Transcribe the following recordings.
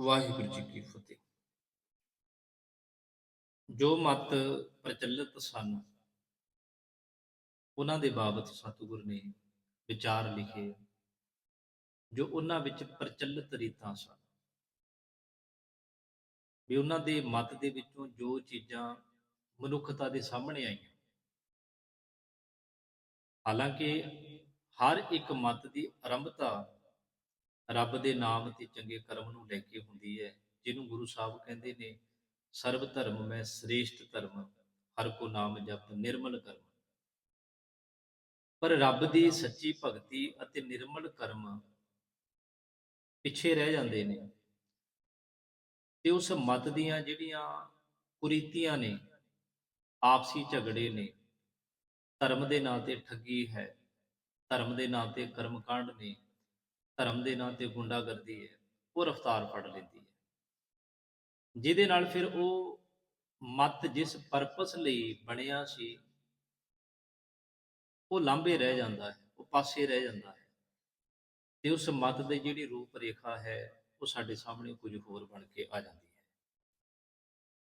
ਵਾਹਿਗੁਰੂ ਜੀ ਕੀ ਫਤਿਹ। ਜੋ ਮਤ ਪ੍ਰਚਲਿਤ ਸਨ, ਉਹਨਾਂ ਦੇ ਬਾਬਤ ਸਤਿਗੁਰ ਨੇ ਵਿਚਾਰ ਲਿਖੇ, ਜੋ ਉਹਨਾਂ ਵਿੱਚ ਪ੍ਰਚਲਿਤ ਰੀਤਾਂ ਸਨ। ਵੀ ਉਹਨਾਂ ਦੇ ਮਤ ਦੇ ਵਿੱਚੋਂ ਜੋ ਚੀਜ਼ਾਂ ਮਨੁੱਖਤਾ ਦੇ ਸਾਹਮਣੇ ਆਈਆਂ। ਹਾਲਾਂਕਿ ਹਰ ਇੱਕ ਮਤ ਦੀ ਆਰੰਭਤਾ ਰੱਬ ਦੇ ਨਾਮ ਤੇ ਚੰਗੇ ਕਰਮ ਨੂੰ ਲੈ ਕੇ ਹੁੰਦੀ ਹੈ, ਜਿਹਨੂੰ ਗੁਰੂ ਸਾਹਿਬ ਕਹਿੰਦੇ ਨੇ ਸਰਬ ਧਰਮ ਮੈਂ ਸ੍ਰੇਸ਼ਟ ਧਰਮ, ਹਰ ਕੋ ਨਾਮ ਜਪ ਨਿਰਮਲ ਕਰਮ। ਪਰ ਰੱਬ ਦੀ ਸੱਚੀ ਭਗਤੀ ਅਤੇ ਨਿਰਮਲ ਕਰਮ ਪਿੱਛੇ ਰਹਿ ਜਾਂਦੇ ਨੇ। ਤੇ ਉਸ ਮਤ ਦੀਆਂ ਜਿਹੜੀਆਂ ਕੁਰੀਤੀਆਂ ਨੇ, ਆਪਸੀ ਝਗੜੇ ਨੇ, ਧਰਮ ਦੇ ਨਾਂ ਤੇ ਠੱਗੀ ਹੈ, ਧਰਮ ਦੇ ਨਾਂ ਤੇ ਕਰਮਕਾਂਡ ਨੇ ਧਰਮ ਦੇ ਨਾਂ ਤੇ ਗੁੰਡਾਗਰਦੀ ਹੈ, ਉਹ ਰਫਤਾਰ ਫੜ ਲੈਂਦੀ ਹੈ। ਜਿਹਦੇ ਨਾਲ ਫਿਰ ਉਹ ਮਤ ਜਿਸ ਪਰਪਸ ਲਈ ਬਣਿਆ ਸੀ, ਉਹ ਲਾਂਭੇ ਰਹਿ ਜਾਂਦਾ ਹੈ, ਉਹ ਪਾਸੇ ਰਹਿ ਜਾਂਦਾ ਹੈ। ਤੇ ਉਸ ਮਤ ਦੀ ਜਿਹੜੀ ਰੂਪ ਰੇਖਾ ਹੈ, ਉਹ ਸਾਡੇ ਸਾਹਮਣੇ ਕੁਝ ਹੋਰ ਬਣ ਕੇ ਆ ਜਾਂਦੀ ਹੈ।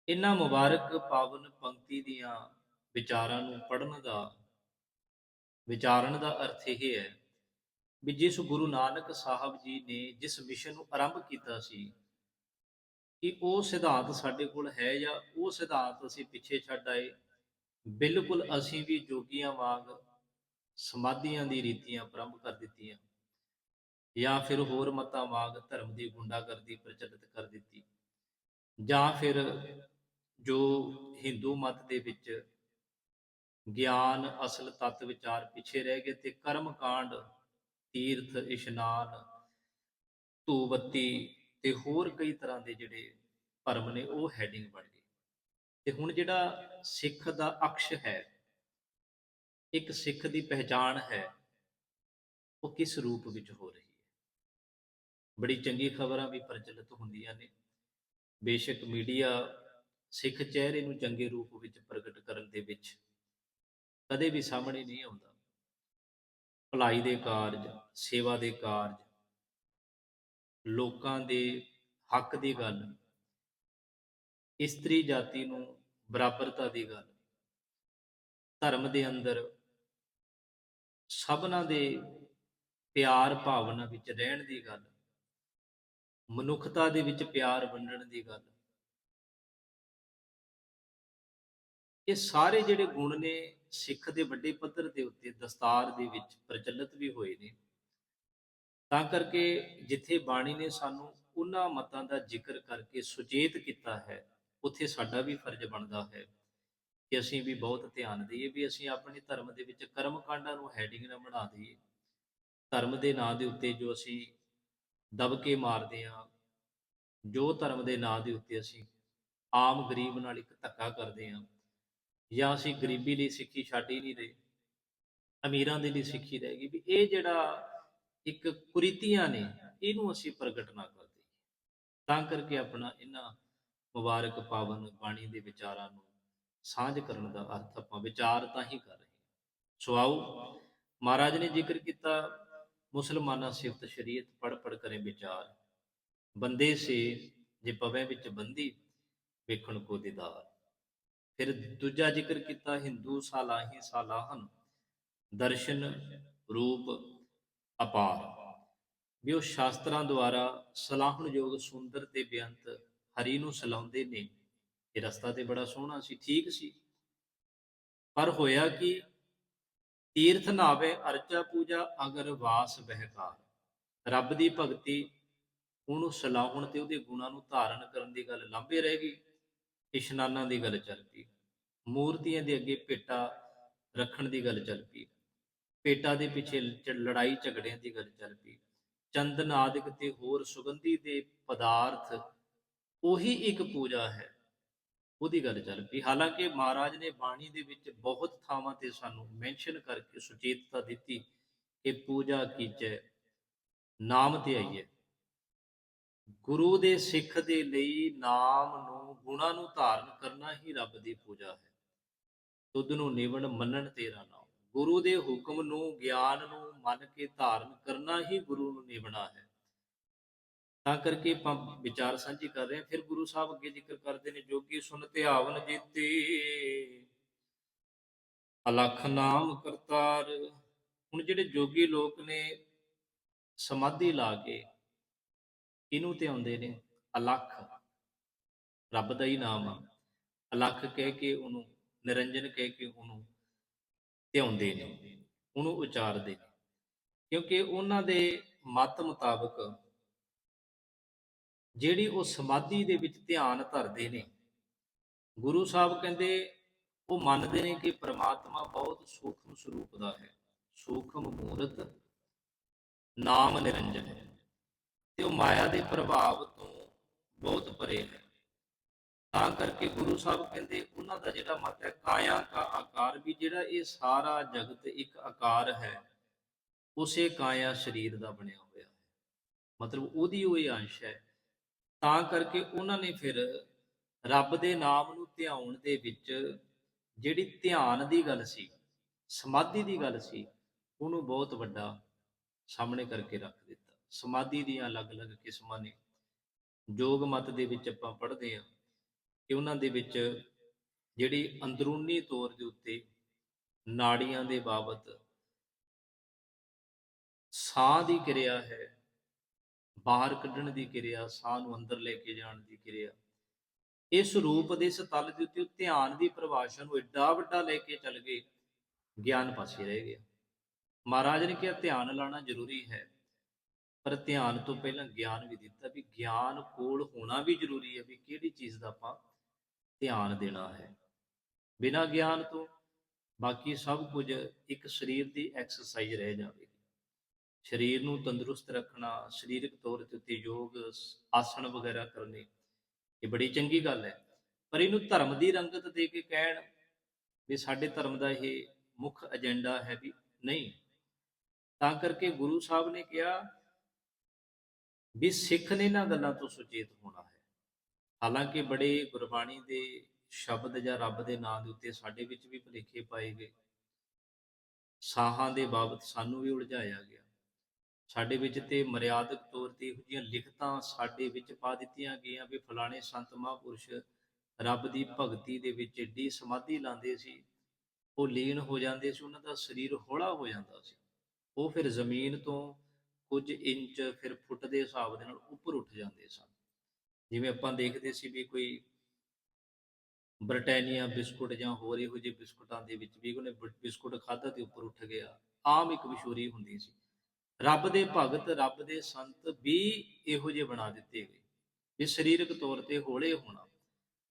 ਇਨ੍ਹਾਂ ਮੁਬਾਰਕ ਪਾਵਨ ਪੰਕਤੀ ਦੀਆਂ ਵਿਚਾਰਾਂ ਨੂੰ ਪੜਨ ਦਾ, ਵਿਚਾਰਨ ਦਾ ਅਰਥ ਇਹ ਹੈ ਵੀ ਜਿਸ ਗੁਰੂ ਨਾਨਕ ਸਾਹਿਬ ਜੀ ਨੇ ਜਿਸ ਮਿਸ਼ਨ ਨੂੰ ਆਰੰਭ ਕੀਤਾ ਸੀ, ਕਿ ਉਹ ਸਿਧਾਂਤ ਸਾਡੇ ਕੋਲ ਹੈ ਜਾਂ ਉਹ ਸਿਧਾਂਤ ਅਸੀਂ ਪਿੱਛੇ ਛੱਡ ਆਏ, ਬਿਲਕੁਲ ਅਸੀਂ ਵੀ ਜੋਗੀਆਂ ਵਾਂਗ ਸਮਾਧੀਆਂ ਦੀ ਰੀਤੀਆਂ ਆਰੰਭ ਕਰ ਦਿੱਤੀਆਂ, ਜਾਂ ਫਿਰ ਹੋਰ ਮਤਾਂ ਵਾਂਗ ਧਰਮ ਦੀ ਗੁੰਡਾਗਰਦੀ ਪ੍ਰਚਲਿਤ ਕਰ ਦਿੱਤੀ, ਜਾਂ ਫਿਰ ਜੋ ਹਿੰਦੂ ਮਤ ਦੇ ਵਿੱਚ ਗਿਆਨ, ਅਸਲ ਤੱਤ ਵਿਚਾਰ ਪਿੱਛੇ ਰਹਿ ਗਏ ਤੇ ਕਰਮ ਕਾਂਡ ਤੀਰਥ, ਇਸ਼ਨਾਨ ਧੂਬੱਤੀ ਤੇ ਹੋਰ ਕਈ ਤਰ੍ਹਾਂ ਦੇ ਜਿਹੜੇ ਭਰਮ ਨੇ, ਉਹ ਹੈਡਿੰਗ ਬਣ ਗਏ। ਤੇ ਹੁਣ ਜਿਹੜਾ ਸਿੱਖ ਦਾ ਅਕਸ਼ ਹੈ, ਇੱਕ ਸਿੱਖ ਦੀ ਪਹਿਚਾਣ ਹੈ, ਉਹ ਕਿਸ ਰੂਪ ਵਿੱਚ ਹੋ ਰਹੀ ਹੈ? ਬੜੀ ਚੰਗੀ ਖਬਰਾਂ ਵੀ ਪ੍ਰਚਲਿਤ ਹੁੰਦੀਆਂ ਨੇ। ਬੇਸ਼ੱਕ ਮੀਡੀਆ ਸਿੱਖ ਚਿਹਰੇ ਨੂੰ ਚੰਗੇ ਰੂਪ ਵਿੱਚ ਪ੍ਰਗਟ ਕਰਨ ਦੇ ਵਿੱਚ ਕਦੇ ਵੀ ਸਾਹਮਣੇ ਨਹੀਂ ਆਉਂਦਾ। ਭਲਾਈ ਦੇ ਕਾਰਜ, ਸੇਵਾ ਦੇ ਕਾਰਜ, ਲੋਕਾਂ ਦੇ ਹੱਕ ਦੀ ਗੱਲ, ਇਸਤਰੀ ਜਾਤੀ ਨੂੰ ਬਰਾਬਰਤਾ ਦੀ ਗੱਲ, ਧਰਮ ਦੇ ਅੰਦਰ ਸਭਨਾਂ ਦੇ ਪਿਆਰ ਭਾਵਨਾ ਵਿੱਚ ਰਹਿਣ ਦੀ ਗੱਲ, ਮਨੁੱਖਤਾ ਦੇ ਵਿੱਚ ਪਿਆਰ ਵੰਡਣ ਦੀ ਗੱਲ। ਇਹ ਸਾਰੇ ਜਿਹੜੇ ਗੁਣ ਨੇ ਸਿੱਖ ਦੇ ਵੱਡੇ ਪੱਧਰ ਦੇ ਉੱਤੇ ਦਸਤਾਰ ਦੇ ਵਿੱਚ ਪ੍ਰਚਲਿਤ ਵੀ ਹੋਏ ਨੇ। ਤਾਂ ਕਰਕੇ ਜਿੱਥੇ ਬਾਣੀ ਨੇ ਸਾਨੂੰ ਉਹਨਾਂ ਮਤਾਂ ਦਾ ਜ਼ਿਕਰ ਕਰਕੇ ਸੁਚੇਤ ਕੀਤਾ ਹੈ, ਉੱਥੇ ਸਾਡਾ ਵੀ ਫਰਜ਼ ਬਣਦਾ ਹੈ ਕਿ ਅਸੀਂ ਵੀ ਬਹੁਤ ਧਿਆਨ ਦਈਏ, ਵੀ ਅਸੀਂ ਆਪਣੇ ਧਰਮ ਦੇ ਵਿੱਚ ਕਰਮ ਕਾਂਡਾਂ ਨੂੰ ਹੈਡਿੰਗ ਨਾ ਬਣਾ ਦਈਏ। ਧਰਮ ਦੇ ਨਾਂ ਦੇ ਉੱਤੇ ਜੋ ਅਸੀਂ ਦਬਕੇ ਮਾਰਦੇ ਹਾਂ, ਜੋ ਧਰਮ ਦੇ ਨਾਂ ਦੇ ਉੱਤੇ ਅਸੀਂ ਆਮ ਗਰੀਬ ਨਾਲ ਇੱਕ ਧੱਕਾ ਕਰਦੇ ਹਾਂ ਜਾਂ ਅਸੀਂ ਗਰੀਬੀ ਲਈ ਸਿੱਖੀ ਛੱਡ ਹੀ ਨਹੀਂ ਰਹੇ ਅਮੀਰਾਂ ਦੇ ਲਈ ਸਿੱਖੀ ਰਹਿ ਗਈ, ਵੀ ਇਹ ਜਿਹੜਾ ਇੱਕ ਕੁਰੀਤੀਆਂ ਨੇ, ਇਹਨੂੰ ਅਸੀਂ ਪ੍ਰਗਟ ਨਾ ਕਰਦੇ ਤਾਂ ਕਰਕੇ ਆਪਣਾ ਇਹਨਾਂ ਮੁਬਾਰਕ ਪਾਵਨ ਬਾਣੀ ਦੇ ਵਿਚਾਰਾਂ ਨੂੰ ਸਾਂਝ ਕਰਨ ਦਾ ਅਰਥ ਆਪਾਂ ਵਿਚਾਰ ਤਾਂ ਹੀ ਕਰ ਰਹੇ ਹਾਂ। ਸੋ ਆਓ, ਮਹਾਰਾਜ ਨੇ ਜ਼ਿਕਰ ਕੀਤਾ, ਮੁਸਲਮਾਨਾਂ ਸਿਫਤ ਸ਼ਰੀਅਤ ਪੜ ਪੜ ਕਰੇ ਵਿਚਾਰ, ਬੰਦੇ ਸੇ ਜੇ ਪਵੇ ਵਿੱਚ ਬੰਦੀ, ਵੇਖਣ ਕੋ ਦੀਦਾਰ। ਫਿਰ ਦੂਜਾ ਜ਼ਿਕਰ ਕੀਤਾ, ਹਿੰਦੂ ਸਾਲਾਹੀ ਸਾਲਾਹਨ, ਦਰਸ਼ਨ ਰੂਪ ਅਪਾਰ। ਵੀ ਉਹ ਸ਼ਾਸਤਰਾਂ ਦੁਆਰਾ ਸਲਾਹਣਯੋਗ, ਸੁੰਦਰ ਤੇ ਬੇਅੰਤ ਹਰੀ ਨੂੰ ਸਲਾਉਂਦੇ ਨੇ। ਇਹ ਰਸਤਾ ਤੇ ਬੜਾ ਸੋਹਣਾ ਸੀ, ਠੀਕ ਸੀ। ਪਰ ਹੋਇਆ ਕਿ? ਤੀਰਥ ਨਾਵੇ ਅਰਚਾ ਪੂਜਾ ਅਗਰ ਵਾਸ ਬਹਿਕਾਰ। ਰੱਬ ਦੀ ਭਗਤੀ, ਉਹਨੂੰ ਸਲਾਹਣ ਤੇ ਉਹਦੇ ਗੁਣਾਂ ਨੂੰ ਧਾਰਨ ਕਰਨ ਦੀ ਗੱਲ ਲਾਂਭੇ ਰਹਿ ਗਈ। ਇਸ਼ਨਾਨਾਂ ਦੀ ਗੱਲ ਚੱਲ ਪਈ ਮੂਰਤੀਆਂ ਦੇ ਅੱਗੇ ਭੇਟਾ ਰੱਖਣ ਦੀ ਗੱਲ ਚੱਲ ਪਈ ਭੇਟਾ ਦੇ ਪਿੱਛੇ ਲੜਾਈ ਝਗੜਿਆਂ ਦੀ ਗੱਲ ਚੱਲ ਪਈ ਚੰਦਨ ਆਦਿਕ ਤੇ ਹੋਰ ਸੁਗੰਧੀ ਦੇ ਪਦਾਰਥ, ਉਹੀ ਇੱਕ ਪੂਜਾ ਹੈ, ਉਹਦੀ ਗੱਲ ਚੱਲ ਪਈ ਹਾਲਾਂਕਿ ਮਹਾਰਾਜ ਨੇ ਬਾਣੀ ਦੇ ਵਿੱਚ ਬਹੁਤ ਥਾਵਾਂ ਤੇ ਸਾਨੂੰ ਮੈਂਸ਼ਨ ਕਰਕੇ ਸੁਚੇਤਤਾ ਦਿੱਤੀ ਕਿ ਪੂਜਾ ਕੀਜੈ, ਨਾਮ ਤੇ ਆਈਏ। ਗੁਰੂ ਦੇ ਸਿੱਖ ਦੇ ਲਈ ਨਾਮ ਨੂੰ, ਗੁਣਾ ਨੂੰ ਧਾਰਨ ਕਰਨਾ ਹੀ ਰੱਬ ਦੀ ਪੂਜਾ ਹੈ। ਤੁਧ ਨੂੰ ਨਿਵਣ ਮੰਨਣ ਤੇਰਾ ਨਾਮ। ਗੁਰੂ ਦੇ ਹੁਕਮ ਨੂੰ, ਗਿਆਨ ਨੂੰ ਮੰਨ ਕੇ ਧਾਰਨ ਕਰਨਾ ਹੀ ਗੁਰੂ ਨੂੰ ਨਿਵਣਾ ਹੈ। ਤਾਂ ਕਰਕੇ ਆਪਾਂ ਵਿਚਾਰ ਸਾਂਝੀ ਕਰ ਰਹੇ ਹਾਂ। ਫਿਰ ਗੁਰੂ ਸਾਹਿਬ ਅੱਗੇ ਜ਼ਿਕਰ ਕਰਦੇ ਨੇ, ਜੋਗੀ ਸੁਨ ਧਿਆਵਨ ਜੀਤੀ। ਅਲਖ ਨਾਮ ਕਰਤਾਰ। ਹੁਣ ਜਿਹੜੇ ਜੋਗੀ ਲੋਕ ਨੇ, ਸਮਾਧੀ ਲਾ ਕੇ ਇਹਨੂੰ ਧਿਆਉਂਦੇ ਨੇ ਅਲਖ। ਰੱਬ ਦਾ ਹੀ ਨਾਮ ਆ। ਅਲਖ ਕਹਿ ਕੇ ਉਹਨੂੰ, ਨਿਰੰਜਨ ਕਹਿ ਕੇ ਉਹਨੂੰ ਧਿਆਉਂਦੇ ਨੇ, ਉਹਨੂੰ ਉਚਾਰਦੇ ਨੇ। ਕਿਉਂਕਿ ਉਹਨਾਂ ਦੇ ਮਤ ਮੁਤਾਬਕ ਜਿਹੜੀ ਉਹ ਸਮਾਧੀ ਦੇ ਵਿੱਚ ਧਿਆਨ ਧਰਦੇ ਨੇ, ਗੁਰੂ ਸਾਹਿਬ ਕਹਿੰਦੇ, ਉਹ ਮੰਨਦੇ ਨੇ ਕਿ ਪ੍ਰਮਾਤਮਾ ਬਹੁਤ ਸੂਖਮ ਸਰੂਪ ਦਾ ਹੈ। ਸੂਖਮ ਮੂਰਤ, ਨਾਮ ਨਿਰੰਜਨ। ਹੈ ਤੇ ਉਹ ਮਾਇਆ ਦੇ ਪ੍ਰਭਾਵ ਤੋਂ ਬਹੁਤ ਪਰੇ ਹੈ ਤਾਂ ਕਰਕੇ ਗੁਰੂ ਸਾਹਿਬ ਕਹਿੰਦੇ, ਉਹਨਾਂ ਦਾ ਜਿਹੜਾ ਮਤ ਹੈ, ਕਾਇਆ ਦਾ ਆਕਾਰ ਵੀ ਜਿਹੜਾ ਇਹ ਸਾਰਾ ਜਗਤ ਇੱਕ ਆਕਾਰ ਹੈ, ਉਸੇ ਕਾਇਆ ਸਰੀਰ ਦਾ ਬਣਿਆ ਹੋਇਆ ਹੈ। ਮਤਲਬ ਉਹਦੀ ਉਹ ਇਹ ਅੰਸ਼ ਹੈ। ਤਾਂ ਕਰਕੇ ਉਹਨਾਂ ਨੇ ਫਿਰ ਰੱਬ ਦੇ ਨਾਮ ਨੂੰ ਧਿਆਉਣ ਦੇ ਵਿੱਚ ਜਿਹੜੀ ਧਿਆਨ ਦੀ ਗੱਲ ਸੀ, ਸਮਾਧੀ ਦੀ ਗੱਲ ਸੀ, ਉਹਨੂੰ ਬਹੁਤ ਵੱਡਾ ਸਾਹਮਣੇ ਕਰਕੇ ਰੱਖ ਦਿੱਤਾ। ਸਮਾਧੀ ਦੀਆਂ ਅਲੱਗ-ਅਲੱਗ ਕਿਸਮਾਂ ਨੇ। ਯੋਗ ਮਤ ਦੇ ਵਿੱਚ ਆਪਾਂ ਪੜ੍ਹਦੇ ਹਾਂ ਕਿ ਉਹਨਾਂ ਦੇ ਵਿੱਚ ਜਿਹੜੀ ਅੰਦਰੂਨੀ ਤੌਰ ਦੇ ਉੱਤੇ ਨਾੜੀਆਂ ਦੇ ਬਾਬਤ ਸਾਹ ਦੀ ਕਿਰਿਆ ਹੈ, ਬਾਹਰ ਕੱਢਣ ਦੀ ਕਿਰਿਆ, ਸਾਹ ਨੂੰ ਅੰਦਰ ਲੈ ਕੇ ਜਾਣ ਦੀ ਕਿਰਿਆ। ਇਸ ਰੂਪ ਦੇ ਇਸ ਤਲ ਦੇ ਉੱਤੇ ਧਿਆਨ ਦੀ ਪਰਿਭਾਸ਼ਾ ਨੂੰ ਐਡਾ ਵੱਡਾ ਲੈ ਕੇ ਚੱਲ ਗਏ ਗਿਆਨ ਪਾਸੇ ਰਹਿ ਗਿਆ। ਮਹਾਰਾਜ ਨੇ ਕਿਹਾ, ਧਿਆਨ ਲਾਣਾ ਜ਼ਰੂਰੀ ਹੈ। ਪਰ ਧਿਆਨ ਤੋਂ ਪਹਿਲਾਂ ਗਿਆਨ ਵੀ ਦਿੱਤਾ ਵੀ ਗਿਆਨ ਕੋਲ ਹੋਣਾ ਵੀ ਜ਼ਰੂਰੀ ਹੈ ਵੀ ਕਿਹੜੀ ਚੀਜ਼ ਦਾ ਆਪਾਂ ਧਿਆਨ ਦੇਣਾ ਹੈ। ਬਿਨਾਂ ਗਿਆਨ ਤੋਂ ਬਾਕੀ ਸਭ ਕੁਝ ਇੱਕ ਸਰੀਰ ਦੀ ਐਕਸਰਸਾਈਜ਼ ਰਹਿ ਜਾਵੇਗੀ। ਸਰੀਰ ਨੂੰ ਤੰਦਰੁਸਤ ਰੱਖਣਾ, ਸਰੀਰਕ ਤੌਰ ਤੇ ਉੱਤੇ ਯੋਗ ਆਸਣ ਵਗੈਰਾ ਕਰਨੇ, ਇਹ ਬੜੀ ਚੰਗੀ ਗੱਲ ਹੈ। ਪਰ ਇਹਨੂੰ ਧਰਮ ਦੀ ਰੰਗਤ ਦੇ ਕੇ ਕਹਿਣ ਵੀ ਸਾਡੇ ਧਰਮ ਦਾ ਇਹ ਮੁੱਖ ਏਜੰਡਾ ਹੈ ਵੀ ਨਹੀਂ। ਤਾਂ ਕਰਕੇ ਗੁਰੂ ਸਾਹਿਬ ਨੇ ਕਿਹਾ ਵੀ ਸਿੱਖ ਨੇ ਇਹਨਾਂ ਗੱਲਾਂ ਤੋਂ ਸੁਚੇਤ ਹੋਣਾ ਹੈ। ਹਾਲਾਂਕਿ ਬੜੇ ਗੁਰਬਾਣੀ ਦੇ ਸ਼ਬਦ ਜਾਂ ਰੱਬ ਦੇ ਨਾਮ ਦੇ ਉੱਤੇ ਸਾਡੇ ਵਿੱਚ ਵੀ ਭੁਲੇਖੇ ਪਾਏ ਗਏ। ਸਾਹਾਂ ਦੇ ਬਾਬਤ ਸਾਨੂੰ ਵੀ ਉਲਝਾਇਆ ਗਿਆ। ਸਾਡੇ ਵਿੱਚ ਤੇ ਮਰਿਆਦਕ ਤੌਰ ਤੇ ਇਹੋ ਜਿਹੀਆਂ ਲਿਖਤਾਂ ਸਾਡੇ ਵਿੱਚ ਪਾ ਦਿੱਤੀਆਂ ਗਈਆਂ ਵੀ ਫਲਾਣੇ ਸੰਤ ਮਹਾਂਪੁਰਸ਼ ਰੱਬ ਦੀ ਭਗਤੀ ਦੇ ਵਿੱਚ ਏਡੀ ਸਮਾਧੀ ਲਾਉਂਦੇ ਸੀ, ਉਹ ਲੀਨ ਹੋ ਜਾਂਦੇ ਸੀ, ਉਹਨਾਂ ਦਾ ਸਰੀਰ ਹੌਲਾ ਹੋ ਜਾਂਦਾ ਸੀ। ਉਹ ਫਿਰ ਜ਼ਮੀਨ ਤੋਂ ਕੁਝ ਇੰਚ ਫਿਰ ਫੁੱਟ ਦੇ ਹਿਸਾਬ ਦੇ ਨਾਲ ਉੱਪਰ ਉੱਠ ਜਾਂਦੇ ਸਨ। ਜਿਵੇਂ ਆਪਾਂ ਦੇਖਦੇ ਸੀ ਵੀ ਕੋਈ ਬ੍ਰਿਟਾਨੀਆ ਬਿਸਕੁਟ ਜਾਂ ਹੋਰ ਇਹੋ ਜਿਹੇ ਬਿਸਕੁਟਾਂ ਦੇ ਵਿੱਚ ਵੀ ਉਹਨੇ ਬਿਸਕੁਟ ਖਾਧਾ ਤੇ ਉੱਪਰ ਉੱਠ ਗਿਆ। ਆਮ ਇੱਕ ਵਿਸ਼ੋਰੀ ਹੁੰਦੀ ਸੀ। ਰੱਬ ਦੇ ਭਗਤ, ਰੱਬ ਦੇ ਸੰਤ ਵੀ ਇਹੋ ਜਿਹੇ ਬਣਾ ਦਿੱਤੇ ਗਏ ਵੀ ਸਰੀਰਕ ਤੌਰ ਤੇ ਹੌਲੇ ਹੋਣਾ।